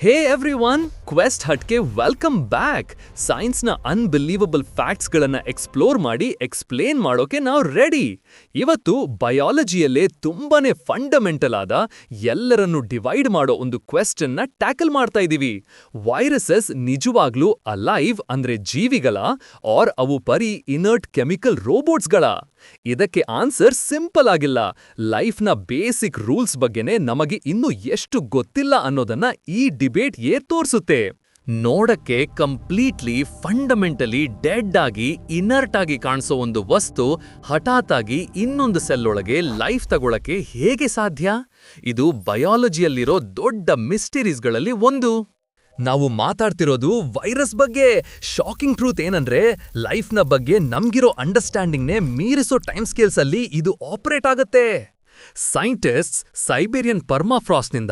ಹೇ everyone quest ಹಟ್ಗೆ welcome back. ಸೈನ್ಸ್ನ unbelievable ಫ್ಯಾಕ್ಟ್ಸ್ಗಳನ್ನು ಎಕ್ಸ್ಪ್ಲೋರ್ ಮಾಡಿ ಎಕ್ಸ್ಪ್ಲೇನ್ ಮಾಡೋಕೆ ನಾವು ರೆಡಿ. ಇವತ್ತು ಬಯಾಲಜಿಯಲ್ಲೇ ತುಂಬಾನೇ ಫಂಡಮೆಂಟಲ್ ಆದ ಎಲ್ಲರನ್ನು ಡಿವೈಡ್ ಮಾಡೋ ಒಂದು ಕ್ವೆಸ್ಟನ್ನ ಟ್ಯಾಕಲ್ ಮಾಡ್ತಾ ಇದ್ದೀವಿ ವೈರಸಸ್ ನಿಜವಾಗ್ಲೂ ಅಲೈವ್ ಅಂದ್ರೆ ಜೀವಿಗಳ ಆರ್ ಅವು ಪರಿ ಇನರ್ಟ್ ಕೆಮಿಕಲ್ ರೋಬೋಟ್ಸ್ಗಳ? ಇದಕ್ಕೆ ಆನ್ಸರ್ ಸಿಂಪಲ್ ಆಗಿಲ್ಲ. ಲೈಫ್ನ ಬೇಸಿಕ್ ರೂಲ್ಸ್ ಬಗ್ಗೆನೇ ನಮಗೆ ಇನ್ನೂ ಎಷ್ಟು ಗೊತ್ತಿಲ್ಲ ಅನ್ನೋದನ್ನ ಈ ಡಿಬೇಟ್ ಏ ತೋರಿಸುತ್ತೆ. ನೋಡಕ್ಕೆ ಕಂಪ್ಲೀಟ್ಲಿ ಫಂಡಮೆಂಟಲಿ ಡೆಡ್ ಆಗಿ ಇನರ್ಟ್ ಆಗಿ ಕಾಣಿಸೋ ಒಂದು ವಸ್ತು ಹಠಾತ್ ಆಗಿ ಇನ್ನೊಂದು ಸೆಲ್ ಒಳಗೆ ಲೈಫ್ ತಗೊಳಕ್ಕೆ ಹೇಗೆ ಸಾಧ್ಯ? ಇದು ಬಯಾಲಜಿಯಲ್ಲಿರೋ ದೊಡ್ಡ ಮಿಸ್ಟರೀಸ್ಗಳಲ್ಲಿ ಒಂದು. ನಾವು ಮಾತಾಡ್ತಿರೋದು ವೈರಸ್ ಬಗ್ಗೆ. ಶಾಕಿಂಗ್ ಟ್ರೂತ್ ಏನಂದ್ರೆ, ಲೈಫ್ನ ಬಗ್ಗೆ ನಮ್ಗಿರೋ ಅಂಡರ್ಸ್ಟ್ಯಾಂಡಿಂಗ್ನೇ ಮೀರಿಸೋ ಟೈಮ್ ಸ್ಕೇಲ್ಸಲ್ಲಿ ಇದು ಆಪರೇಟ್ ಆಗುತ್ತೆ. ಸೈಂಟಿಸ್ಟ್ಸ್ ಸೈಬೇರಿಯನ್ ಪರ್ಮಾಫ್ರಾಸ್ನಿಂದ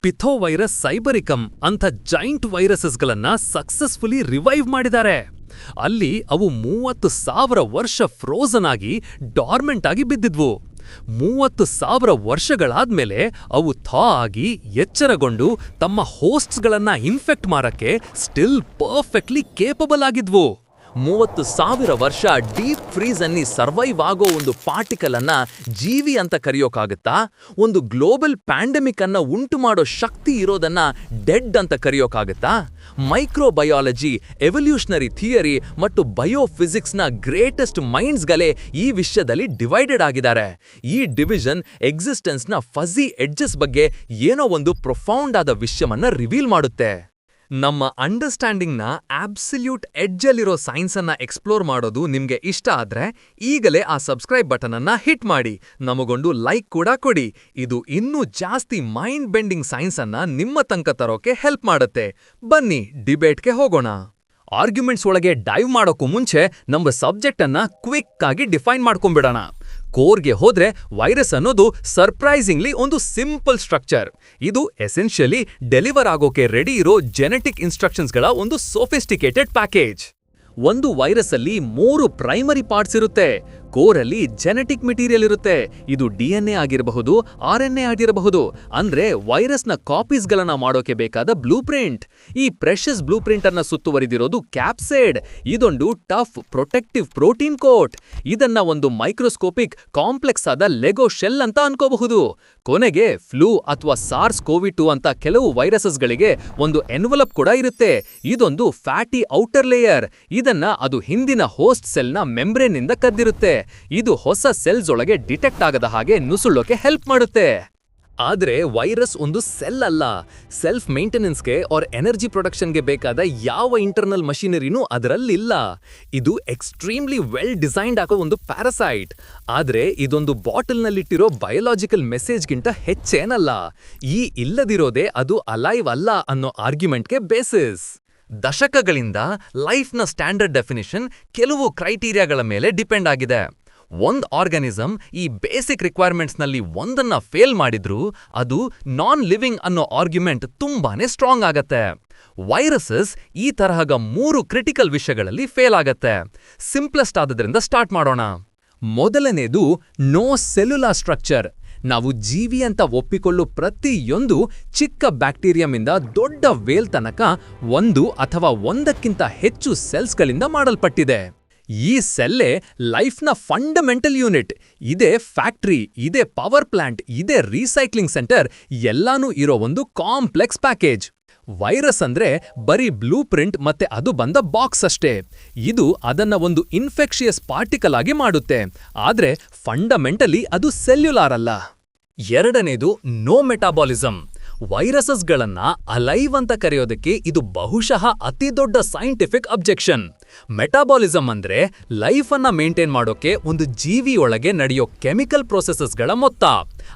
ಪಿಥೋವೈರಸ್ ಸೈಬರಿಕಮ್ ಅಂಥ ಜೈಂಟ್ ವೈರಸಸ್ಗಳನ್ನ ಸಕ್ಸಸ್ಫುಲಿ ರಿವೈವ್ ಮಾಡಿದ್ದಾರೆ. ಅಲ್ಲಿ ಅವು ಮೂವತ್ತು ಸಾವಿರ ವರ್ಷ ಫ್ರೋಸನ್ ಆಗಿ ಡಾರ್ಮೆಂಟ್ ಆಗಿ ಬಿದ್ದಿದ್ವು. ಮೂವತ್ತು ಸಾವಿರ ವರ್ಷಗಳಾದ್ಮೇಲೆ ಅವು ಥಾ ಆಗಿ ಎಚ್ಚರಗೊಂಡು ತಮ್ಮ ಹೋಸ್ಟ್ಸ್ಗಳನ್ನ ಇನ್ಫೆಕ್ಟ್ ಮಾಡಕ್ಕೆ ಸ್ಟಿಲ್ ಪರ್ಫೆಕ್ಟ್ಲಿ ಕೇಪಬಲ್ ಆಗಿದ್ವು. ಮೂವತ್ತು ಸಾವಿರ ವರ್ಷ ಡೀಪ್ ಫ್ರೀಸ್ ಅನ್ನಿ ಸರ್ವೈವ್ ಆಗೋ ಒಂದು ಪಾರ್ಟಿಕಲ್ ಅನ್ನ ಜೀವಿ ಅಂತ ಕರೆಯೋಕಾಗುತ್ತಾ? ಒಂದು ಗ್ಲೋಬಲ್ ಪ್ಯಾಂಡಮಿಕ್ ಅನ್ನ ಉಂಟು ಮಾಡೋ ಶಕ್ತಿ ಇರೋದನ್ನ ಡೆಡ್ ಅಂತ ಕರೆಯೋಕಾಗುತ್ತಾ? ಮೈಕ್ರೋಬಯಾಲಜಿ, ಎವಲ್ಯೂಷನರಿ ಥಿಯರಿ ಮತ್ತು ಬಯೋಫಿಸಿಕ್ಸ್ನ ಗ್ರೇಟೆಸ್ಟ್ ಮೈಂಡ್ಸ್ಗಳೇ ಈ ವಿಷಯದಲ್ಲಿ ಡಿವೈಡೆಡ್ ಆಗಿದ್ದಾರೆ. ಈ ಡಿವಿಷನ್ ಎಕ್ಸಿಸ್ಟೆನ್ಸ್ನ ಫಜಿ ಎಡ್ಜಸ್ ಬಗ್ಗೆ ಏನೋ ಒಂದು ಪ್ರೊಫೌಂಡ್ ಆದ ವಿಷಯವನ್ನ ರಿವೀಲ್ ಮಾಡುತ್ತೆ. ನಮ್ಮ ಅಂಡರ್ಸ್ಟ್ಯಾಂಡಿಂಗ್ನ ಆಬ್ಸಲ್ಯೂಟ್ ಎಡ್ಜಲ್ಲಿರೋ ಸೈನ್ಸನ್ನ ಎಕ್ಸ್ಪ್ಲೋರ್ ಮಾಡೋದು ನಿಮ್ಗೆ ಇಷ್ಟ ಆದ್ರೆ ಈಗಲೇ ಆ ಸಬ್ಸ್ಕ್ರೈಬ್ ಬಟನನ್ನ ಹಿಟ್ ಮಾಡಿ. ನಮಗೊಂದು ಲೈಕ್ ಕೂಡ ಕೊಡಿ. ಇದು ಇನ್ನೂ ಜಾಸ್ತಿ ಮೈಂಡ್ ಬೆಂಡಿಂಗ್ ಸೈನ್ಸನ್ನ ನಿಮ್ಮ ತನಕ ತರೋಕೆ ಹೆಲ್ಪ್ ಮಾಡುತ್ತೆ. ಬನ್ನಿ ಡಿಬೇಟ್ಗೆ ಹೋಗೋಣ. ಆರ್ಗ್ಯುಮೆಂಟ್ಸ್ ಒಳಗೆ ಡೈವ್ ಮಾಡೋಕ್ಕೂ ಮುಂಚೆ, ನಮ್ಮ ಸಬ್ಜೆಕ್ಟನ್ನು ಕ್ವಿಕ್ ಆಗಿ ಡಿಫೈನ್ ಮಾಡ್ಕೊಂಡ್ಬಿಡೋಣ. ಕೋರ್ಗೆ ಹೋದ್ರೆ ವೈರಸ್ ಅನ್ನೋದು ಸರ್ಪ್ರೈಸಿಂಗ್ಲಿ ಒಂದು ಸಿಂಪಲ್ ಸ್ಟ್ರಕ್ಚರ್. ಇದು ಎಸೆನ್ಷಿಯಲಿ ಡೆಲಿವರ್ ಆಗೋಕೆ ರೆಡಿ ಇರೋ ಜೆನೆಟಿಕ್ ಇನ್ಸ್ಟ್ರಕ್ಷನ್ಸ್ಗಳ ಒಂದು ಸೊಫಿಸ್ಟಿಕೇಟೆಡ್ ಪ್ಯಾಕೇಜ್ ಒಂದು ವೈರಸ್ ಅಲ್ಲಿ ಮೂರು ಪ್ರೈಮರಿ ಪಾರ್ಟ್ಸ್ ಇರುತ್ತೆ. ಕೋರಲ್ಲಿ ಜೆನೆಟಿಕ್ ಮೆಟೀರಿಯಲ್ ಇರುತ್ತೆ. ಇದು ಡಿಎನ್ಎ ಆಗಿರಬಹುದು, ಆರ್ ಎನ್ ಎ ಆಗಿರಬಹುದು, ಅಂದ್ರೆ ವೈರಸ್ನ ಕಾಪೀಸ್ಗಳನ್ನ ಮಾಡೋಕೆ ಬೇಕಾದ ಬ್ಲೂ ಪ್ರಿಂಟ್ ಈ ಪ್ರೆಷಸ್ ಬ್ಲೂ ಪ್ರಿಂಟ್ ಅನ್ನ ಸುತ್ತುವರಿದಿರೋದು ಕ್ಯಾಪ್ಸೈಡ್ ಇದೊಂದು ಟಫ್ ಪ್ರೊಟೆಕ್ಟಿವ್ ಪ್ರೋಟೀನ್ ಕೋಟ್ ಇದನ್ನ ಒಂದು ಮೈಕ್ರೋಸ್ಕೋಪಿಕ್ ಕಾಂಪ್ಲೆಕ್ಸ್ ಆದ ಲೆಗೋ ಶೆಲ್ ಅಂತ ಅನ್ಕೋಬಹುದು. ಕೊನೆಗೆ ಫ್ಲೂ ಅಥವಾ ಸಾರ್ಸ್ ಕೋವಿಡ್ ಟು ಅಂತ ಕೆಲವು ವೈರಸಸ್ಗಳಿಗೆ ಒಂದು ಎನ್ವಲಪ್ ಕೂಡ ಇರುತ್ತೆ. ಇದೊಂದು ಫ್ಯಾಟಿ ಔಟರ್ ಲೇಯರ್ ಇದನ್ನ ಅದು ಹಿಂದಿನ ಹೋಸ್ಟ್ ಸೆಲ್ನ ಮೆಂಬ್ರೇನ್ನಿಂದ ಕದ್ದಿರುತ್ತೆ. ಇದು ಹೊಸ ಸೆಲ್ಸ್ ಒಳಗೆ ಡಿಟೆಕ್ಟ್ ಆಗದ ಹಾಗೆ ನುಸುಳೋಕೆ ಹೆಲ್ಪ್ ಮಾಡುತ್ತೆ. ಆದ್ರೆ ವೈರಸ್ ಒಂದು ಸೆಲ್ ಅಲ್ಲ. ಸೆಲ್ಫ್ ಮೇಂಟೆನೆನ್ಸ್ಗೆ ಆರ್ ಎನರ್ಜಿ ಪ್ರೊಡಕ್ಷನ್ಗೆ ಬೇಕಾದ ಯಾವ ಇಂಟರ್ನಲ್ ಮಷಿನರಿನೂ ಅದರಲ್ಲಿಲ್ಲ. ಇದು ಎಕ್ಸ್ಟ್ರೀಮ್ಲಿ ವೆಲ್ ಡಿಸೈನ್ಡ್ ಆಗೋ ಒಂದು ಪ್ಯಾರಸೈಟ್. ಆದ್ರೆ ಇದೊಂದು ಬಾಟಲ್ನಲ್ಲಿಟ್ಟಿರೋ ಬಯೋಲಾಜಿಕಲ್ ಮೆಸೇಜ್ಗಿಂತ ಹೆಚ್ಚೇನಲ್ಲ. ಈ ಇಲ್ಲದಿರೋದೇ ಅದು ಅಲೈವ್ ಅಲ್ಲ ಅನ್ನೋ ಆರ್ಗ್ಯುಮೆಂಟ್ಗೆ ಬೇಸಿಸ್. ದಶಕಗಳಿಂದ ಲೈಫ್ನ ಸ್ಟ್ಯಾಂಡರ್ಡ್ ಡೆಫಿನಿಷನ್ ಕೆಲವು ಕ್ರೈಟೀರಿಯಾಗಳ ಮೇಲೆ ಡಿಪೆಂಡ್ ಆಗಿದೆ. ಒಂದ್ ಆರ್ಗನಿಸಮ್ ಈ ಬೇಸಿಕ್ ರಿಕ್ವೈರ್ಮೆಂಟ್ಸ್ನಲ್ಲಿ ಒಂದನ್ನ ಫೇಲ್ ಮಾಡಿದ್ರೂ ಅದು ನಾನ್ ಲಿವಿಂಗ್ ಅನ್ನೋ ಆರ್ಗ್ಯುಮೆಂಟ್ ತುಂಬಾನೇ ಸ್ಟ್ರಾಂಗ್ ಆಗತ್ತೆ. ವೈರಸಸ್ ಈ ತರಹಗ ಮೂರು ಕ್ರಿಟಿಕಲ್ ವಿಷಯಗಳಲ್ಲಿ ಫೇಲ್ ಆಗತ್ತೆ. ಸಿಂಪ್ಲೆಸ್ಟ್ ಆದದ್ರಿಂದ ಸ್ಟಾರ್ಟ್ ಮಾಡೋಣ. ಮೊದಲನೇದು ನೋ ಸೆಲ್ಯುಲಾರ್ ಸ್ಟ್ರಕ್ಚರ್. ನಾವು ಜೀವಿ ಅಂತ ಒಪ್ಪಿಕೊಳ್ಳೋ ಪ್ರತಿಯೊಂದು ಚಿಕ್ಕ ಬ್ಯಾಕ್ಟೀರಿಯಂನಿಂದ ದೊಡ್ಡ ವೇಲ್ ತನಕ ಒಂದು ಅಥವಾ ಒಂದಕ್ಕಿಂತ ಹೆಚ್ಚು ಸೆಲ್ಸ್ಗಳಿಂದ ಮಾಡಲ್ಪಟ್ಟಿದೆ. ಈ ಸೆಲ್ಲೇ ಲೈಫ್ನ ಫಂಡಮೆಂಟಲ್ ಯೂನಿಟ್ ಇದೇ ಫ್ಯಾಕ್ಟ್ರಿ ಇದೇ ಪವರ್ ಪ್ಲಾಂಟ್ ಇದೇ ರೀಸೈಕ್ಲಿಂಗ್ ಸೆಂಟರ್ ಎಲ್ಲಾನೂ ಇರೋ ಒಂದು ಕಾಂಪ್ಲೆಕ್ಸ್ ಪ್ಯಾಕೇಜ್ ವೈರಸ್ ಅಂದ್ರೆ ಬರೀ ಬ್ಲೂ ಪ್ರಿಂಟ್ ಮತ್ತೆ ಅದು ಬಂದ ಬಾಕ್ಸ್ ಅಷ್ಟೇ. ಇದು ಅದನ್ನ ಒಂದು ಇನ್ಫೆಕ್ಷಿಯಸ್ ಪಾರ್ಟಿಕಲ್ ಆಗಿ ಮಾಡುತ್ತೆ. ಆದ್ರೆ ಫಂಡಮೆಂಟಲಿ ಅದು ಸೆಲ್ಯುಲಾರ್ ಅಲ್ಲ. ಎರಡನೇದು ನೋ ಮೆಟಾಬಾಲಿಸಮ್ ವೈರಸಸ್ಗಳನ್ನ ಅಲೈವ್ ಅಂತ ಕರೆಯೋದಕ್ಕೆ ಇದು ಬಹುಶಃ ಅತಿ ದೊಡ್ಡ ಸೈಂಟಿಫಿಕ್ ಅಬ್ಜೆಕ್ಷನ್. ಮೆಟಾಬಾಲಿಸಂ ಅಂದ್ರೆ ಲೈಫನ್ನ ಮೇಂಟೈನ್ ಮಾಡೋಕೆ ಒಂದು ಜೀವಿಯೊಳಗೆ ನಡೆಯೋ ಕೆಮಿಕಲ್ ಪ್ರೊಸೆಸಸ್ಗಳ ಮೊತ್ತ.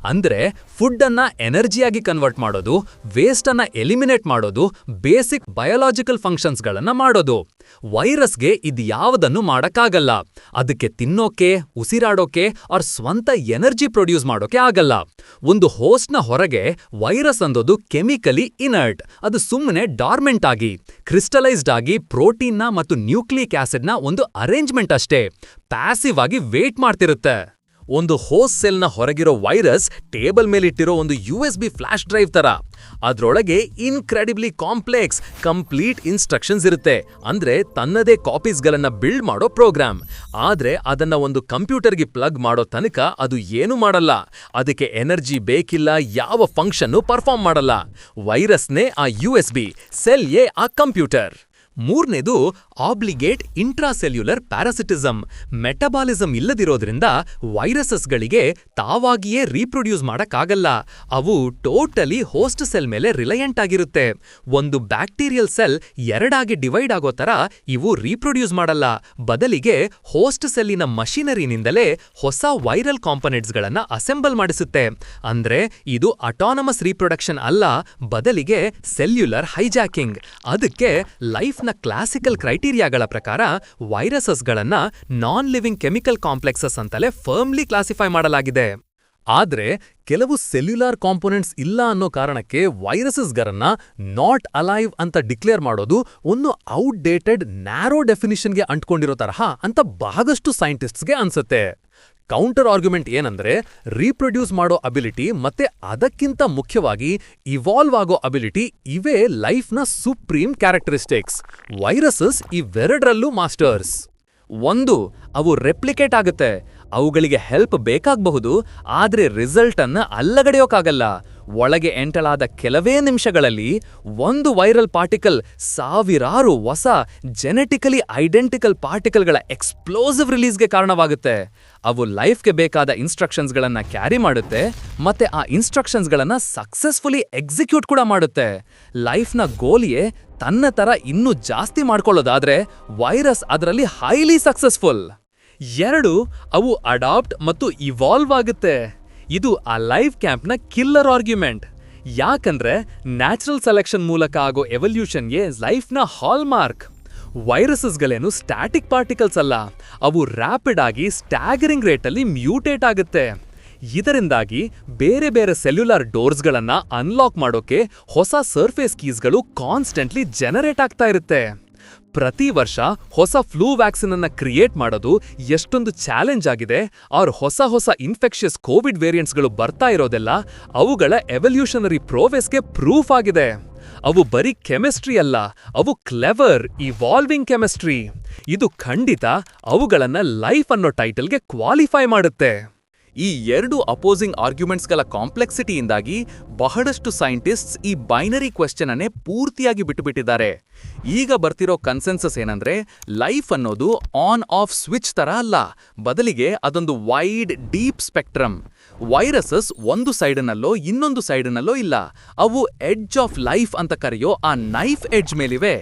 ಅಂದ್ರೆ ಫುಡ್ ಅನ್ನ ಎನರ್ಜಿಯಾಗಿ ಕನ್ವರ್ಟ್ ಮಾಡೋದು, ವೇಸ್ಟ್ ಅನ್ನ ಎಲಿಮಿನೇಟ್ ಮಾಡೋದು, ಬೇಸಿಕ್ ಬಯೋಲಾಜಿಕಲ್ ಫಂಕ್ಷನ್ಸ್ಗಳನ್ನ ಮಾಡೋದು. ವೈರಸ್ಗೆ ಇದು ಯಾವುದನ್ನು ಮಾಡಕ್ಕಾಗಲ್ಲ. ಅದಕ್ಕೆ ತಿನ್ನೋಕೆ, ಉಸಿರಾಡೋಕೆ ಅವ್ರ ಸ್ವಂತ ಎನರ್ಜಿ ಪ್ರೊಡ್ಯೂಸ್ ಮಾಡೋಕೆ ಆಗಲ್ಲ. ಒಂದು ಹೋಸ್ಟ್ನ ಹೊರಗೆ ವೈರಸ್ ಅಂದೋದು ಕೆಮಿಕಲಿ ಇನರ್ಟ್. ಅದು ಸುಮ್ಮನೆ ಡಾರ್ಮೆಂಟ್ ಆಗಿ, ಕ್ರಿಸ್ಟಲೈಸ್ಡ್ ಆಗಿ ಪ್ರೋಟೀನ್ನ ಮತ್ತು ನ್ಯೂಕ್ಲಿಯಿಕ್ ಆಸಿಡ್ನ ಒಂದು ಅರೇಂಜ್ಮೆಂಟ್ ಅಷ್ಟೇ. ಪ್ಯಾಸಿವ್ ಆಗಿ ವೇಟ್ ಮಾಡ್ತಿರುತ್ತೆ. ಒಂದು ಹೋಸ್ ಸೆಲ್ನ ಹೊರಗಿರೋ ವೈರಸ್ ಟೇಬಲ್ ಮೇಲಿಟ್ಟಿರೋ ಒಂದು U S B flash drive ತರ. ಅದ್ರೊಳಗೆ ಇನ್ಕ್ರೆಡಿಬ್ಲಿ ಕಾಂಪ್ಲೆಕ್ಸ್ ಕಂಪ್ಲೀಟ್ ಇನ್ಸ್ಟ್ರಕ್ಷನ್ಸ್ ಇರುತ್ತೆ. ಅಂದ್ರೆ ತನ್ನದೇ ಕಾಪೀಸ್ಗಳನ್ನ ಬಿಲ್ಡ್ ಮಾಡೋ ಪ್ರೋಗ್ರಾಮ್ ಆದ್ರೆ ಅದನ್ನ ಒಂದು ಕಂಪ್ಯೂಟರ್ಗೆ ಪ್ಲಗ್ ಮಾಡೋ ತನಕ ಅದು ಏನು ಮಾಡಲ್ಲ. ಅದಕ್ಕೆ ಎನರ್ಜಿ ಬೇಕಿಲ್ಲ, ಯಾವ ಫಂಕ್ಷನ್ನು ಪರ್ಫಾರ್ಮ್ ಮಾಡಲ್ಲ. ವೈರಸ್ನೇ ಆ ಯು ಎಸ್ ಬಿ ಸೆಲ್ ಎ ಆ ಕಂಪ್ಯೂಟರ್ ಮೂರನೇದು ಆಬ್ಲಿಗೇಟ್ ಇಂಟ್ರಾಸೆಲ್ಯುಲರ್ ಪ್ಯಾರಾಸಿಟಿಸಮ್ ಮೆಟಬಾಲಿಸಮ್ ಇಲ್ಲದಿರೋದ್ರಿಂದ ವೈರಸಸ್ಗಳಿಗೆ ತಾವಾಗಿಯೇ ರೀಪ್ರೊಡ್ಯೂಸ್ ಮಾಡಕ್ಕಾಗಲ್ಲ. ಅವು ಟೋಟಲಿ ಹೋಸ್ಟ್ ಸೆಲ್ ಮೇಲೆ ರಿಲಯಂಟ್ ಆಗಿರುತ್ತೆ. ಒಂದು ಬ್ಯಾಕ್ಟೀರಿಯಲ್ ಸೆಲ್ ಎರಡಾಗಿ ಡಿವೈಡ್ ಆಗೋ ಥರ ಇವು ರೀಪ್ರೊಡ್ಯೂಸ್ ಮಾಡಲ್ಲ. ಬದಲಿಗೆ ಹೋಸ್ಟ್ ಸೆಲ್ಲಿನ ಮಷಿನರಿನಿಂದಲೇ ಹೊಸ ವೈರಲ್ ಕಾಂಪನೆಂಟ್ಸ್ಗಳನ್ನು ಅಸೆಂಬಲ್ ಮಾಡಿಸುತ್ತೆ. ಅಂದ್ರೆ ಇದು ಅಟಾನಮಸ್ ರೀಪ್ರೊಡಕ್ಷನ್ ಅಲ್ಲ, ಬದಲಿಗೆ ಸೆಲ್ಯುಲರ್ ಹೈಜಾಕಿಂಗ್ ಅದಕ್ಕೆ ಲೈಫ್ನ ಕ್ಲಾಸಿಕಲ್ ಕ್ರೈಟೀರಿಯಾಗಳ ಪ್ರಕಾರ ವೈರಸಸ್ಗಳನ್ನ ನಾನ್ ಲಿವಿಂಗ್ ಕೆಮಿಕಲ್ ಕಾಂಪ್ಲೆಕ್ಸಸ್ ಅಂತಲೇ ಫರ್ಮ್ಲಿ ಕ್ಲಾಸಿಫೈ ಮಾಡಲಾಗಿದೆ. ಆದ್ರೆ ಕೆಲವು ಸೆಲ್ಯುಲಾರ್ ಕಾಂಪೊನೆಂಟ್ಸ್ ಇಲ್ಲ ಅನ್ನೋ ಕಾರಣಕ್ಕೆ ವೈರಸಸ್ಗಳನ್ನ ನಾಟ್ ಅಲೈವ್ ಅಂತ ಡಿಕ್ಲೇರ್ ಮಾಡೋದು ಒಂದು ಔಟ್ಡೇಟೆಡ್ ನ್ಯಾರೋ ಡೆಫಿನಿಷನ್ಗೆ ಅಂಟ್ಕೊಂಡಿರೋ ತರಹ ಅಂತ ಬಹಳಷ್ಟು ಸೈಂಟಿಸ್ಟ್ಸ್ಗೆ ಅನ್ಸುತ್ತೆ. ಕೌಂಟರ್ ಆರ್ಗ್ಯುಮೆಂಟ್ ಏನಂದ್ರೆ ರೀಪ್ರೊಡ್ಯೂಸ್ ಮಾಡೋ ಅಬಿಲಿಟಿ ಮತ್ತೆ ಅದಕ್ಕಿಂತ ಮುಖ್ಯವಾಗಿ ಇವಾಲ್ವ್ ಆಗೋ ಅಬಿಲಿಟಿ ಇವೇ ಲೈಫ್ನ ಸುಪ್ರೀಂ ಕ್ಯಾರೆಕ್ಟರಿಸ್ಟಿಕ್ಸ್ ವೈರಸಸ್ ಇವೆರಡರಲ್ಲೂ ಮಾಸ್ಟರ್ಸ್ ಒಂದು, ಅವು ರೆಪ್ಲಿಕೇಟ್ ಆಗುತ್ತೆ. ಅವುಗಳಿಗೆ ಹೆಲ್ಪ್ ಬೇಕಾಗಬಹುದು, ಆದ್ರೆ ರಿಸಲ್ಟ್ ಅನ್ನ ಅಲ್ಲಗಡೆಯೋಕ್ಕಾಗಲ್ಲ ಒಳಗೆ ಎಂಟಲಾದ ಕೆಲವೇ ನಿಮಿಷಗಳಲ್ಲಿ ಒಂದು ವೈರಲ್ ಪಾರ್ಟಿಕಲ್, ಸಾವಿರಾರು ಹೊಸ ಜೆನೆಟಿಕಲಿ ಐಡೆಂಟಿಕಲ್ ಪಾರ್ಟಿಕಲ್ಗಳ ಎಕ್ಸ್ಪ್ಲೋಸಿವ್ ರಿಲೀಸ್ಗೆ ಕಾರಣವಾಗುತ್ತೆ. ಅವು ಲೈಫ್ಗೆ ಬೇಕಾದ ಇನ್ಸ್ಟ್ರಕ್ಷನ್ಸ್ಗಳನ್ನ ಕ್ಯಾರಿ ಮಾಡುತ್ತೆ ಮತ್ತೆ ಆ ಇನ್ಸ್ಟ್ರಕ್ಷನ್ಸ್ಗಳನ್ನ ಸಕ್ಸಸ್ಫುಲಿ ಎಕ್ಸಿಕ್ಯೂಟ್ ಕೂಡ ಮಾಡುತ್ತೆ. ಲೈಫ್ನ ಗೋಲಿಯೇ ತನ್ನ ತರ ಇನ್ನೂ ಜಾಸ್ತಿ ಮಾಡ್ಕೊಳ್ಳೋದಾದ್ರೆ ವೈರಸ್ ಅದರಲ್ಲಿ ಹೈಲಿ ಸಕ್ಸಸ್ಫುಲ್ ಎರಡು, ಅವು ಅಡಾಪ್ಟ್ ಮತ್ತು ಇವಾಲ್ವ್ ಆಗುತ್ತೆ. ಇದು ಆ ಲೈವ್ ಕ್ಯಾಂಪ್ನ ಕಿಲ್ಲರ್ ಆರ್ಗ್ಯುಮೆಂಟ್ ಯಾಕಂದ್ರೆ ನ್ಯಾಚುರಲ್ ಸೆಲೆಕ್ಷನ್ ಮೂಲಕ ಆಗೋ ಎವಲ್ಯೂಷನ್ಗೆ ಲೈಫ್ನ ಹಾಲ್ಮಾರ್ಕ್ ವೈರಸಸ್ಗಳೇನು ಸ್ಟ್ಯಾಟಿಕ್ ಪಾರ್ಟಿಕಲ್ಸ್ ಅಲ್ಲ. ಅವು ರ್ಯಾಪಿಡ್ ಆಗಿ ಸ್ಟ್ಯಾಗರಿಂಗ್ ರೇಟಲ್ಲಿ ಮ್ಯೂಟೇಟ್ ಆಗುತ್ತೆ. ಇದರಿಂದಾಗಿ ಬೇರೆ ಬೇರೆ ಸೆಲ್ಯುಲಾರ್ ಡೋರ್ಸ್ಗಳನ್ನು ಅನ್ಲಾಕ್ ಮಾಡೋಕೆ ಹೊಸ ಸರ್ಫೇಸ್ ಕೀಸ್ಗಳು ಕಾನ್ಸ್ಟೆಂಟ್ಲಿ ಜನರೇಟ್ ಆಗ್ತಾ ಇರುತ್ತೆ. ಪ್ರತಿ ವರ್ಷ ಹೊಸ ಫ್ಲೂ ವ್ಯಾಕ್ಸಿನ್ ಅನ್ನ ಕ್ರಿಯೇಟ್ ಮಾಡೋದು ಎಷ್ಟೊಂದು ಚಾಲೆಂಜ್ ಆಗಿದೆ. ಅವ್ರ ಹೊಸ ಹೊಸ ಇನ್ಫೆಕ್ಷಿಯಸ್ ಕೋವಿಡ್ ವೇರಿಯಂಟ್ಸ್ಗಳು ಬರ್ತಾ ಇರೋದೆಲ್ಲ ಅವುಗಳ ಎವಲ್ಯೂಷನರಿ ಪ್ರೋವೆಸ್ಗೆ ಪ್ರೂಫ್ ಆಗಿದೆ. ಅವು ಬರೀ ಕೆಮಿಸ್ಟ್ರಿ ಅಲ್ಲ, ಅವು ಕ್ಲೆವರ್, ಇವಾಲ್ವಿಂಗ್ ಕೆಮಿಸ್ಟ್ರಿ. ಇದು ಖಂಡಿತ ಅವುಗಳನ್ನ ಲೈಫ್ ಅನ್ನೋ ಟೈಟಲ್ಗೆ ಕ್ವಾಲಿಫೈ ಮಾಡುತ್ತೆ. ಈ ಎರಡು ಅಪೋಸಿಂಗ್ ಆರ್ಗ್ಯುಮೆಂಟ್ಸ್ಗಳ ಕಾಂಪ್ಲೆಕ್ಸಿಟಿಯಿಂದಾಗಿ ಬಹಳಷ್ಟು ಸೈಂಟಿಸ್ಟ್ಸ್ ಈ ಬೈನರಿ ಕ್ವೆಶ್ಚನ್ ಅನ್ನೇ ಪೂರ್ತಿಯಾಗಿ ಬಿಟ್ಟುಬಿಟ್ಟಿದ್ದಾರೆ. ಈಗ ಬರ್ತಿರೋ ಕನ್ಸೆನ್ಸಸ್ ಏನಂದ್ರೆ ಲೈಫ್ ಅನ್ನೋದು ಆನ್ ಆಫ್ ಸ್ವಿಚ್ ತರ ಅಲ್ಲ. ಬದಲಿಗೆ ಅದೊಂದು ವೈಡ್ ಡೀಪ್ ಸ್ಪೆಕ್ಟ್ರಮ್ ವೈರಸಸ್ ಒಂದು ಸೈಡ್ನಲ್ಲೋ ಇನ್ನೊಂದು ಸೈಡ್ನಲ್ಲೋ ಇಲ್ಲ. ಅವು ಎಡ್ಜ್ ಆಫ್ ಲೈಫ್ ಅಂತ ಕರೆಯೋ ಆ ನೈಫ್ ಎಡ್ಜ್ ಮೇಲಿವೆ.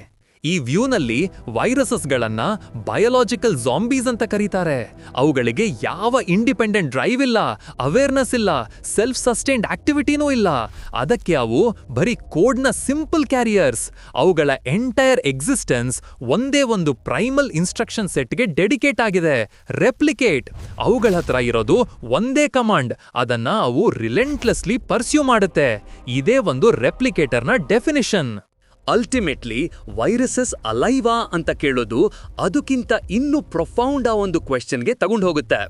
ಈ ವ್ಯೂನಲ್ಲಿ ವೈರಸಸ್ಗಳನ್ನ ಬಯೋಲಾಜಿಕಲ್ ಜಾಂಬೀಸ್ ಅಂತ ಕರೀತಾರೆ. ಅವುಗಳಿಗೆ ಯಾವ ಇಂಡಿಪೆಂಡೆಂಟ್ ಡ್ರೈವ್ ಇಲ್ಲ, ಅವೇರ್ನೆಸ್ ಇಲ್ಲ ಸೆಲ್ಫ್ ಸಸ್ಟೈನ್ಡ್ ಆಕ್ಟಿವಿಟಿನೂ ಇಲ್ಲ. ಅದಕ್ಕೆ ಅವು ಬರೀ ಕೋಡ್ನ ಸಿಂಪಲ್ ಕ್ಯಾರಿಯರ್ಸ್. ಅವುಗಳ ಎಂಟೈರ್ ಎಕ್ಸಿಸ್ಟೆನ್ಸ್ ಒಂದೇ ಒಂದು ಪ್ರೈಮಲ್ ಇನ್ಸ್ಟ್ರಕ್ಷನ್ ಸೆಟ್ಗೆ ಡೆಡಿಕೇಟ್ ಆಗಿದೆ. ರೆಪ್ಲಿಕೇಟ್. ಅವುಗಳ ಹತ್ರ ಇರೋದು ಒಂದೇ ಕಮಾಂಡ್. ಅದನ್ನ ಅವು ರಿಲೆಂಟ್ಲೆಸ್ಲಿ ಪರ್ಸ್ಯೂ ಮಾಡುತ್ತೆ. ಇದೇ ಒಂದು ರೆಪ್ಲಿಕೇಟರ್ನ ಡೆಫಿನಿಷನ್. ಅಲ್ಟಿಮೇಟ್ಲಿ ವೈರಸಸ್ ಅಲೈವಾ ಅಂತ ಕೇಳೋದು ಅದಕ್ಕಿಂತ ಇನ್ನೂ ಪ್ರೊಫೌಂಡ್ ಆ ಒಂದು ಕ್ವೆಶನ್ಗೆ ತಗೊಂಡು ಹೋಗುತ್ತೆ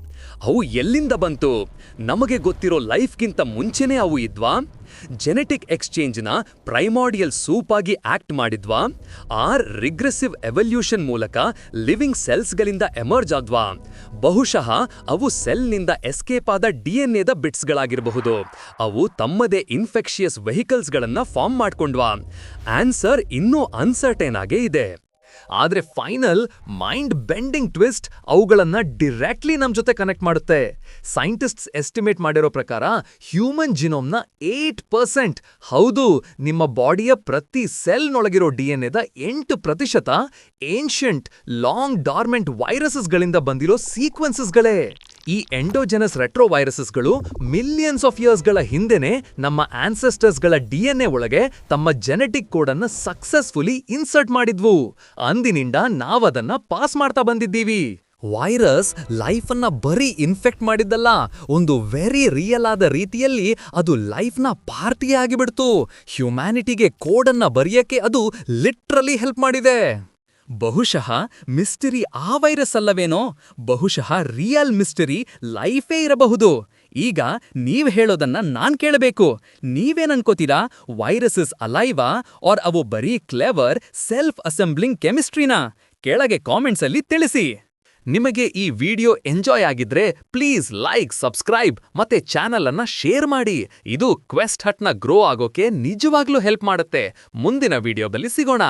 ಅವು ಎಲ್ಲಿಂದ ಬಂತು? ನಮಗೆ ಗೊತ್ತಿರೋ ಲೈಫ್ಗಿಂತ ಮುಂಚೆನೇ ಅವು ಇದ್ವಾ? ಜೆನೆಟಿಕ್ ಎಕ್ಸ್ಚೇಂಜ್ನ ಪ್ರೈಮಾಡಿಯಲ್ ಸೂಪ್ ಆಗಿ ಆಕ್ಟ್ ಮಾಡಿದ್ವಾ? ಆರ್ ರಿಗ್ರೆಸಿವ್ ಎವಲ್ಯೂಷನ್ ಮೂಲಕ ಲಿವಿಂಗ್ ಸೆಲ್ಸ್ಗಳಿಂದ ಎಮರ್ಜ್ ಆದ್ವಾ? ಬಹುಶಃ ಅವು ಸೆಲ್ನಿಂದ ಎಸ್ಕೇಪ್ ಆದ ಡಿ ಎನ್ ಎದ ಬಿಟ್ಸ್ಗಳಾಗಿರಬಹುದು ಅವು ತಮ್ಮದೇ ಇನ್ಫೆಕ್ಷಿಯಸ್ ವೆಹಿಕಲ್ಸ್ಗಳನ್ನ ಫಾರ್ಮ್ ಮಾಡ್ಕೊಂಡ್ವಾ? ಆನ್ಸರ್ ಇನ್ನೂ ಅನ್ಸರ್ಟೇನ್ ಆಗೇ ಇದೆ. ಆದ್ರೆ ಫೈನಲ್ ಮೈಂಡ್ ಬೆಂಡಿಂಗ್ ಟ್ವಿಸ್ಟ್ ಅವುಗಳನ್ನ ಡಿರೆಕ್ಟ್ಲಿ ನಮ್ ಜೊತೆ ಕನೆಕ್ಟ್ ಮಾಡುತ್ತೆ. ಸೈಂಟಿಸ್ಟ್ಸ್ ಎಸ್ಟಿಮೇಟ್ ಮಾಡಿರೋ ಪ್ರಕಾರ ಹ್ಯೂಮನ್ ಜಿನೋಮ್ನ ಏಟ್ ಪರ್ಸೆಂಟ್ ಹೌದು, ನಿಮ್ಮ ಬಾಡಿಯ ಪ್ರತಿ ಸೆಲ್ನೊಳಗಿರೋ ಡಿ ಎನ್ ಎದ ಎಂಟು ಪ್ರತಿಶತ ಏನ್ಷಂಟ್ ಲಾಂಗ್ ಡಾರ್ಮೆಂಟ್ ವೈರಸಸ್ಗಳಿಂದ ಬಂದಿರೋ ಸೀಕ್ವೆನ್ಸಸ್ಗಳೇ ಈ ಎಂಡೋಜೆನಸ್ ರೆಟ್ರೋ ವೈರಸಸ್ಗಳು ಮಿಲಿಯನ್ಸ್ ಆಫ್ ಇಯರ್ಸ್ಗಳ ಹಿಂದೆನೆ ನಮ್ಮ ಆನ್ಸೆಸ್ಟರ್ಸ್ಗಳ ಡಿ ಎನ್ ಎ ಒಳಗೆ ತಮ್ಮ ಜೆನೆಟಿಕ್ ಕೋಡ್ ಅನ್ನ ಸಕ್ಸಸ್ಫುಲಿ ಇನ್ಸರ್ಟ್ ಮಾಡಿದ್ವು. ಅಂದಿನಿಂದ ನಾವದನ್ನ ಪಾಸ್ ಮಾಡ್ತಾ ಬಂದಿದ್ದೀವಿ. ವೈರಸ್ ಲೈಫನ್ನ ಬರೀ ಇನ್ಫೆಕ್ಟ್ ಮಾಡಿದ್ದಲ್ಲ, ಒಂದು ವೆರಿ ರಿಯಲ್ ಆದ ರೀತಿಯಲ್ಲಿ ಅದು ಲೈಫ್ನ ಪಾರ್ಟಿಯೇ ಆಗಿಬಿಡ್ತು ಹ್ಯುಮ್ಯಾನಿಟಿಗೆ ಕೋಡನ್ನ ಬರೆಯಕ್ಕೆ ಅದು ಲಿಟ್ರಲಿ ಹೆಲ್ಪ್ ಮಾಡಿದೆ. ಬಹುಶಃ ಮಿಸ್ಟರಿ ಆ ವೈರಸ್ ಅಲ್ಲವೇನೋ? ಬಹುಶಃ ರಿಯಲ್ ಮಿಸ್ಟರಿ ಲೈಫೇ ಇರಬಹುದು. ಈಗ ನೀವ್ ಹೇಳೋದನ್ನ ನಾನ್ ಕೇಳಬೇಕು. ನೀವೇನ್ ಅನ್ಕೋತೀರಾ ವೈರಸಸ್ ಅಲೈವಾ? ಆರ್ ಅವು ಬರೀ ಕ್ಲೆವರ್ ಸೆಲ್ಫ್ ಅಸೆಂಬ್ಲಿಂಗ್ ಕೆಮಿಸ್ಟ್ರಿನಾ? ಕೆಳಗೆ ಕಾಮೆಂಟ್ಸ್ ಅಲ್ಲಿ ತಿಳಿಸಿ. ನಿಮಗೆ ಈ ವಿಡಿಯೋ ಎಂಜಾಯ್ ಆಗಿದ್ರೆ ಪ್ಲೀಸ್ ಲೈಕ್, ಸಬ್ಸ್ಕ್ರೈಬ್ ಮತ್ತೆ ಚಾನಲ್ ಅನ್ನ ಶೇರ್ ಮಾಡಿ. ಇದು ಕ್ವೆಸ್ಟ್ ಹಟ್ನ ಗ್ರೋ ಆಗೋಕೆ ನಿಜವಾಗ್ಲೂ ಹೆಲ್ಪ್ ಮಾಡುತ್ತೆ. ಮುಂದಿನ ವಿಡಿಯೋದಲ್ಲಿ ಸಿಗೋಣ.